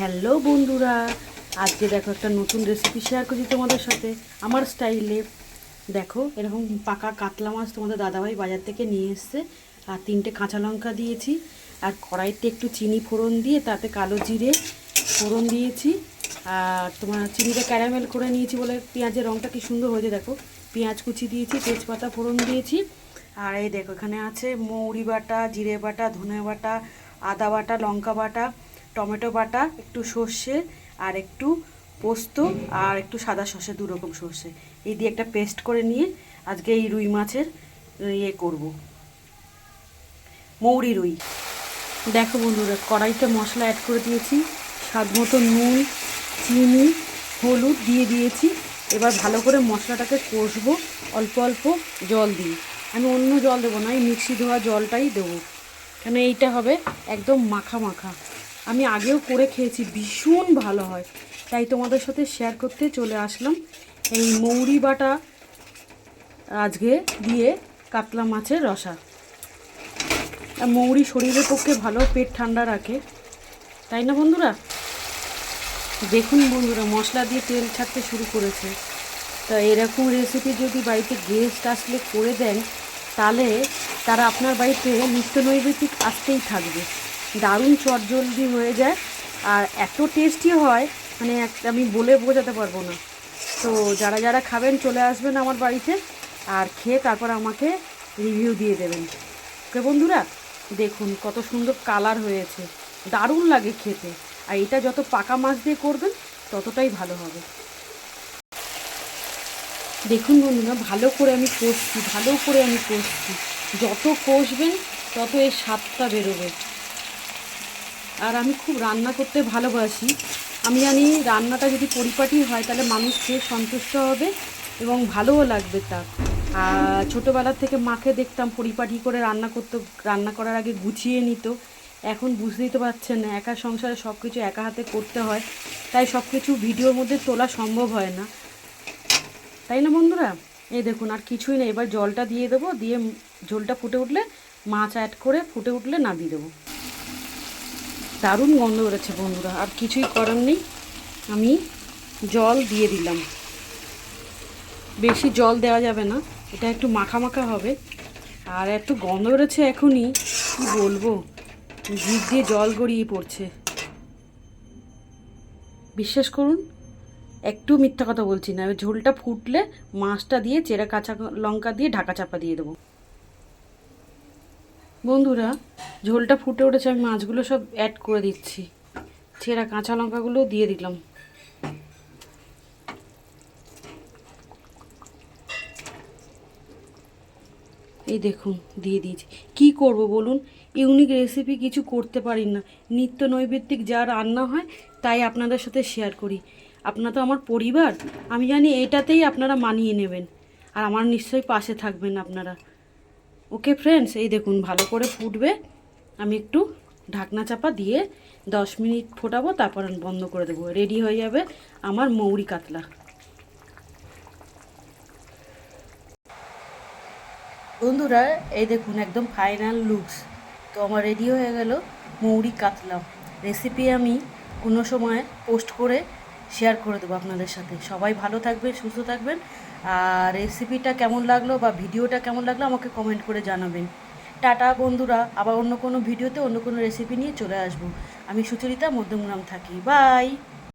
Hello বন্ধুরা, আজকে দেখো একটা নতুন রেসিপি শেয়ার করছি তোমাদের সাথে, আমার স্টাইলে দেখো, এরকম পাকা কাতলা মাছ তোমাদের দাদাভাই বাজার থেকে নিয়ে এসছে, আর তিনটে কাঁচা লঙ্কা দিয়েছি, আর কড়াইতে একটু চিনি ফোড়ন দিয়ে, তাতে কালো জিরে ফোড়ন দিয়েছি, আর তোমার চিনিটা ক্যারামেল করে নিয়েছি বলে পেঁয়াজের রঙটা কি সুন্দর হয়েছে, দেখো। পেঁয়াজ কুচি দিয়েছি, তেজপাতা ফোড়ন দিয়েছি, আর এই দেখো, এখানে আছে মৌরি বাটা, জিরে বাটা, ধনে বাটা, আদা বাটা, লঙ্কা বাটা টমেটো বাটা, একটু সর্ষে আর একটু পোস্ত আর একটু সাদা সর্ষে, দু রকম সর্ষে। এই দিয়ে একটা পেস্ট করে নিয়ে আজকে এই রুই মাছের ইয়ে করব। মৌরি রুই। দেখো বন্ধুরা, কড়াইতে মশলা অ্যাড করে দিয়েছি। স্বাদ মতো নুন, চিনি, হলুদ দিয়ে দিয়েছি। এবার ভালো করে মশলাটাকে কষবো অল্প অল্প জল দিই আমি অন্য জল দেবো না, এই মিক্সি ধোয়া জলটাই দেবো। কেন, এইটা হবে একদম মাখা মাখা। আমি আগেও করে খেয়েছি, ভীষণ ভালো হয়। তাই তোমাদের সাথে শেয়ার করতে চলে আসলাম। এই মৌরি বাটা আজকে দিয়ে কাতলা মাছের রসা। মৌরি শরীরের পক্ষে ভালো, পেট ঠান্ডা রাখে। তাই না বন্ধুরা? দেখুন বন্ধুরা, মশলা দিয়ে তেল ছাড়তে শুরু করেছে। তা এরকম রেসিপি যদি বাড়িতে গেস্ট আসলে করে দেন, তাহলে তারা আপনার বাড়িতে নিত্য নৈবেদিক আসতেই থাকবে। দারুণ চটজলদি হয়ে যায়। আর এত টেস্টি হয় মানে আমি বলে বোঝাতে পারব না। তো যারা যারা খাবেন, চলে আসবেন আমার বাড়িতে আর খেয়ে তারপর আমাকে রিভিউ দিয়ে দেবেন। ওকে বন্ধুরা, দেখুন কত সুন্দর কালার হয়েছে। দারুণ লাগে খেতে। আর এটা যত পাকা মাছ দিয়ে করবেন, ততটাই ভালো হবে। দেখুন বন্ধুরা, ভালো করে আমি কষছি, ভালো করে আমি কষছি। যত কষবেন, তত এর স্বাদটা বেরোবে। আর আমি খুব রান্না করতে ভালোবাসি। আমি জানি রান্নাটা যদি পরিপাটি হয়, তাহলে মানুষ খেয়ে সন্তুষ্ট হবে এবং ভালোও লাগবে তার। আর ছোটোবেলার থেকে মাকে দেখতাম পরিপাটি করে রান্না করতো, রান্না করার আগে গুছিয়ে নিত। এখন বুঝতেই তো পারছেন না একা সংসারে সব কিছু একা হাতে করতে হয়। তাই সব কিছু ভিডিওর মধ্যে তোলা সম্ভব হয় না। তাই না বন্ধুরা? এই দেখুন, আর কিছুই নেই এবার জলটা দিয়ে দেবো, দিয়ে ঝোলটা ফুটে উঠলে মাছ অ্যাড করে ফুটে উঠলে নামিয়ে দেবো। দারুণ গন্ধ বেরোচ্ছে বন্ধুরা, আর কিছুই করার নেই। আমি জল দিয়ে দিলাম। বেশি জল দেওয়া যাবে না, এটা একটু মাখা মাখা হবে। আর এত গন্ধ বেরোচ্ছে এখনই, কি বলব? জিভ দিয়ে জল গড়িয়ে পড়ছে। বিশ্বাস করুন, একটু মিথ্যা কথা বলছি না। ঝোলটা ফুটলে মাছটা দিয়ে চেরা কাঁচা লঙ্কা দিয়ে ঢাকা চাপা দিয়ে দেবো। বন্ধুরা, ঝোলটা ফুটে উঠেছে, আমি মাছগুলো সব অ্যাড করে দিচ্ছি। ছেঁড়া কাঁচা লঙ্কাগুলো দিয়ে দিলাম। এই দেখুন, দিয়ে দিয়েছি। কি করব বলুন? ইউনিক রেসিপি কিছু করতে পারি না। নিত্য নৈবেদ্যিক যা রান্না হয়, তাই আপনাদের সাথে শেয়ার করি। আপনারা তো আমার পরিবার, আমি জানি এটাতেই আপনারা মানিয়ে নেবেন। আর আমার নিশ্চয়ই পাশে থাকবেন আপনারা। ওকে ফ্রেন্ডস এই দেখুন, ভালো করে ফুটবে। আমি একটু ঢাকনা চাপা দিয়ে দশ মিনিট ফোটাবো, তারপর বন্ধ করে দেবো। রেডি হয়ে যাবে আমার মৌরি কাতলা। বন্ধুরা, এই দেখুন, একদম ফাইনাল লুকস তো আমার রেডি হয়ে গেল মৌরি কাতলা। রেসিপি আমি কোনো সময় পোস্ট করে শেয়ার করে দেবো আপনাদের সাথে। সবাই ভালো থাকবেন, সুস্থ থাকবেন। আর রেসিপিটা কেমন লাগল বা ভিডিওটা কেমন লাগল আমাকে কমেন্ট করে জানাবেন। টাটা, বন্ধুরা। আবার অন্য কোনো ভিডিওতে অন্য কোনো রেসিপি নিয়ে চলে আসব। আমি সুচরিতা, মধ্যমগ্রাম থাকি। বাই